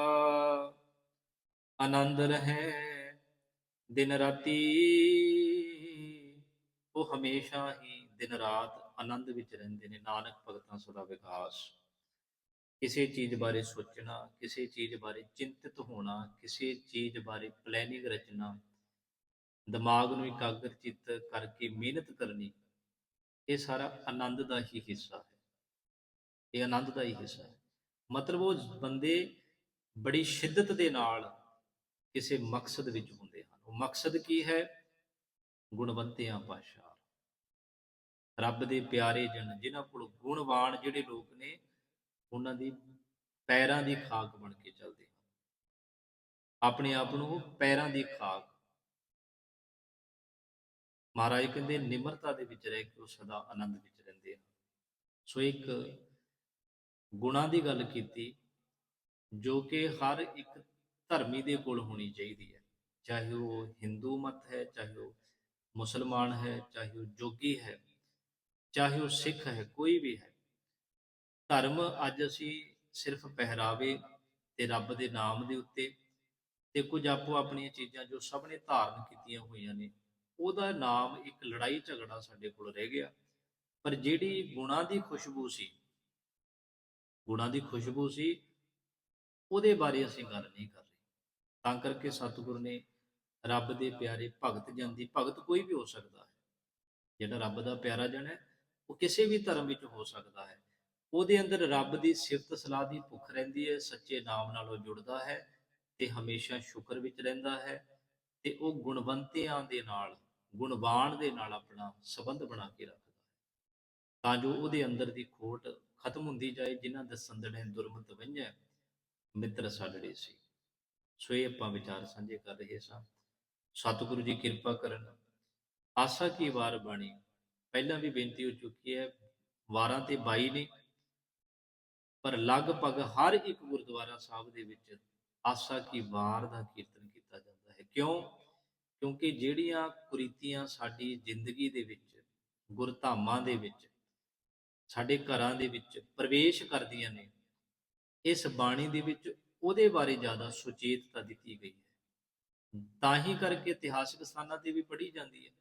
ਆਨੰਦ ਰਹੇ, ਦਿਨ ਰਾਤੀ ਉਹ ਹਮੇਸ਼ਾ ਹੀ ਦਿਨ ਰਾਤ ਆਨੰਦ ਵਿੱਚ ਰਹਿੰਦੇ ਨੇ। ਨਾਨਕ ਭਗਤਾਂ ਸਦਾ ਵਿਕਾਸ ਕਿਸੇ ਚੀਜ਼ ਬਾਰੇ ਸੋਚਣਾ, ਕਿਸੇ ਚੀਜ਼ ਬਾਰੇ ਚਿੰਤਿਤ ਹੋਣਾ, ਕਿਸੇ ਚੀਜ਼ ਬਾਰੇ ਪਲੈਨਿੰਗ ਰਚਨਾ ਦਿਮਾਗ ਨੂੰ ਇਕਾਗਰਚਿਤ ਕਰਕੇ ਮਿਹਨਤ ਕਰਨੀ, ਇਹ ਸਾਰਾ ਆਨੰਦ ਦਾ ਹੀ ਹਿੱਸਾ ਹੈ। ਇਹ ਆਨੰਦ ਦਾ ਹੀ ਹਿੱਸਾ ਹੈ। ਮਤਲਬ ਉਹ ਬੰਦੇ ਬੜੀ ਸ਼ਿੱਦਤ ਦੇ ਨਾਲ ਕਿਸੇ ਮਕਸਦ ਵਿੱਚ ਹੁੰਦੇ ਹਨ। ਉਹ ਮਕਸਦ ਕੀ ਹੈ? ਗੁਣਵੰਤਿਆਂ ਪਾਸ਼ਾ। ਰੱਬ ਦੇ ਪਿਆਰੇ ਜਨ, ਜਿਨ੍ਹਾਂ ਕੋਲ ਗੁਣਵਾਨ ਜਿਹੜੇ ਲੋਕ ਨੇ ਉਹਨਾਂ ਦੀ ਪੈਰਾਂ ਦੀ ਖਾਕ ਬਣ ਕੇ ਚੱਲਦੇ ਹਨ ਆਪਣੇ ਆਪ ਨੂੰ ਉਹ ਪੈਰਾਂ ਦੀ ਖਾਕ ਮਹਾਰਾਜ ਕਹਿੰਦੇ ਨਿਮਰਤਾ ਦੇ ਵਿੱਚ ਰਹਿ ਕੇ ਉਹ ਸਦਾ ਆਨੰਦ ਵਿੱਚ ਰਹਿੰਦੇ ਹਨ। ਸੋ ਇੱਕ ਗੁਣਾਂ ਦੀ ਗੱਲ ਕੀਤੀ ਜੋ ਕਿ ਹਰ ਇੱਕ ਧਰਮੀ ਦੇ ਕੋਲ ਹੋਣੀ ਚਾਹੀਦੀ ਹੈ। ਚਾਹੇ ਉਹ ਹਿੰਦੂ ਮਤ ਹੈ, ਚਾਹੇ ਉਹ ਮੁਸਲਮਾਨ ਹੈ, ਚਾਹੇ ਉਹ ਜੋਗੀ ਹੈ, ਚਾਹੇ ਉਹ ਸਿੱਖ ਹੈ, ਕੋਈ ਵੀ ਹੈ। ਧਰਮ ਅੱਜ ਅਸੀਂ ਸਿਰਫ ਪਹਿਰਾਵੇ ਤੇ ਰੱਬ ਦੇ ਨਾਮ ਦੇ ਉੱਤੇ ਤੇ ਕੁਝ ਆਪੋ ਆਪਣੀਆਂ ਚੀਜ਼ਾਂ ਜੋ ਸਭ ਨੇ ਧਾਰਨ ਕੀਤੀਆਂ ਹੋਈਆਂ ਨੇ, ਉਹਦਾ ਨਾਮ ਇੱਕ ਲੜਾਈ ਝਗੜਾ ਸਾਡੇ ਕੋਲ ਰਹਿ ਗਿਆ। ਪਰ ਜਿਹੜੀ ਗੁਣਾਂ ਦੀ ਖੁਸ਼ਬੂ ਸੀ, ਗੁਣਾਂ ਦੀ ਖੁਸ਼ਬੂ ਸੀ, ਉਹਦੇ ਬਾਰੇ ਅਸੀਂ ਗੱਲ ਨਹੀਂ ਕਰ ਰਹੇ। ਤਾਂ ਕਰਕੇ ਸਤਿਗੁਰ ਨੇ ਰੱਬ ਦੇ ਪਿਆਰੇ ਭਗਤ ਜਨ ਦੀ ਭਗਤ ਕੋਈ ਵੀ ਹੋ ਸਕਦਾ ਹੈ। ਜਿਹੜਾ ਰੱਬ ਦਾ ਪਿਆਰਾ ਜਨ ਹੈ, ਉਹ ਕਿਸੇ ਵੀ ਧਰਮ ਵਿੱਚ ਹੋ ਸਕਦਾ ਹੈ। ਉਹਦੇ ਅੰਦਰ ਰੱਬ ਦੀ ਸਿਫਤ, ਸਲਾਹ ਦੀ ਭੁੱਖ ਰਹਿੰਦੀ ਹੈ, ਸੱਚੇ ਨਾਮ ਨਾਲ ਉਹ ਜੁੜਦਾ ਹੈ ਤੇ ਹਮੇਸ਼ਾ ਸ਼ੁਕਰ ਵਿੱਚ ਰਹਿੰਦਾ ਹੈ ਤੇ ਉਹ ਗੁਣਵੰਤਿਆਂ ਦੇ ਨਾਲ, ਗੁਣਵਾਨ ਦੇ ਨਾਲ ਆਪਣਾ ਸਬੰਧ ਬਣਾ ਕੇ ਰੱਖਦਾ ਹੈ। ਤਾਂ ਜੋ ਉਹਦੇ ਅੰਦਰ ਦੀ ਖੋਟ ਖਤਮ ਹੁੰਦੀ ਜਾਏ, ਜਿਨ੍ਹਾਂ ਦਸੰਦੜੇ ਦੁਰਮਤ ਵੰਝੈ, ਮਿੱਤਰ ਸਾਡੜੇ ਸੀ। ਸੋ ਇਹ ਆਪਾਂ ਵਿਚਾਰ ਸਾਂਝੇ ਕਰ ਰਹੇ ਸਾਂ। ਸਤਿਗੁਰੂ ਜੀ ਕਿਰਪਾ ਕਰਨ। ਆਸਾ ਕੀ ਵਾਰ ਬਾਣੀ? ਪਹਿਲਾਂ ਵੀ ਬੇਨਤੀ ਹੋ ਚੁੱਕੀ ਹੈ, ਵਾਰਾਂ ਤੇ 22 ਨੇ ਪਰ ਲਗਭਗ ਹਰ ਇੱਕ ਗੁਰਦੁਆਰਾ ਸਾਹਿਬ ਦੇ ਵਿੱਚ ਆਸਾ ਕੀ ਵਾਰ ਦਾ ਕੀਰਤਨ ਕੀਤਾ ਜਾਂਦਾ ਹੈ। ਕਿਉਂ? ਕਿਉਂਕਿ ਜਿਹੜੀਆਂ ਕੁਰੀਤੀਆਂ ਸਾਡੀ ਜ਼ਿੰਦਗੀ ਦੇ ਵਿੱਚ, ਗੁਰਧਾਮਾਂ ਦੇ ਵਿੱਚ, ਸਾਡੇ ਘਰਾਂ ਦੇ ਵਿੱਚ ਪ੍ਰਵੇਸ਼ ਕਰਦੀਆਂ ਨੇ, ਇਸ ਬਾਣੀ ਦੇ ਵਿੱਚ ਉਹਦੇ ਬਾਰੇ ਜ਼ਿਆਦਾ ਸੁਚੇਤਤਾ ਦਿੱਤੀ ਗਈ ਹੈ। ਤਾਂ ਹੀ ਕਰਕੇ ਇਤਿਹਾਸਕ ਸਥਾਨਾਂ ਤੇ ਵੀ ਪੜ੍ਹੀ ਜਾਂਦੀ ਹੈ।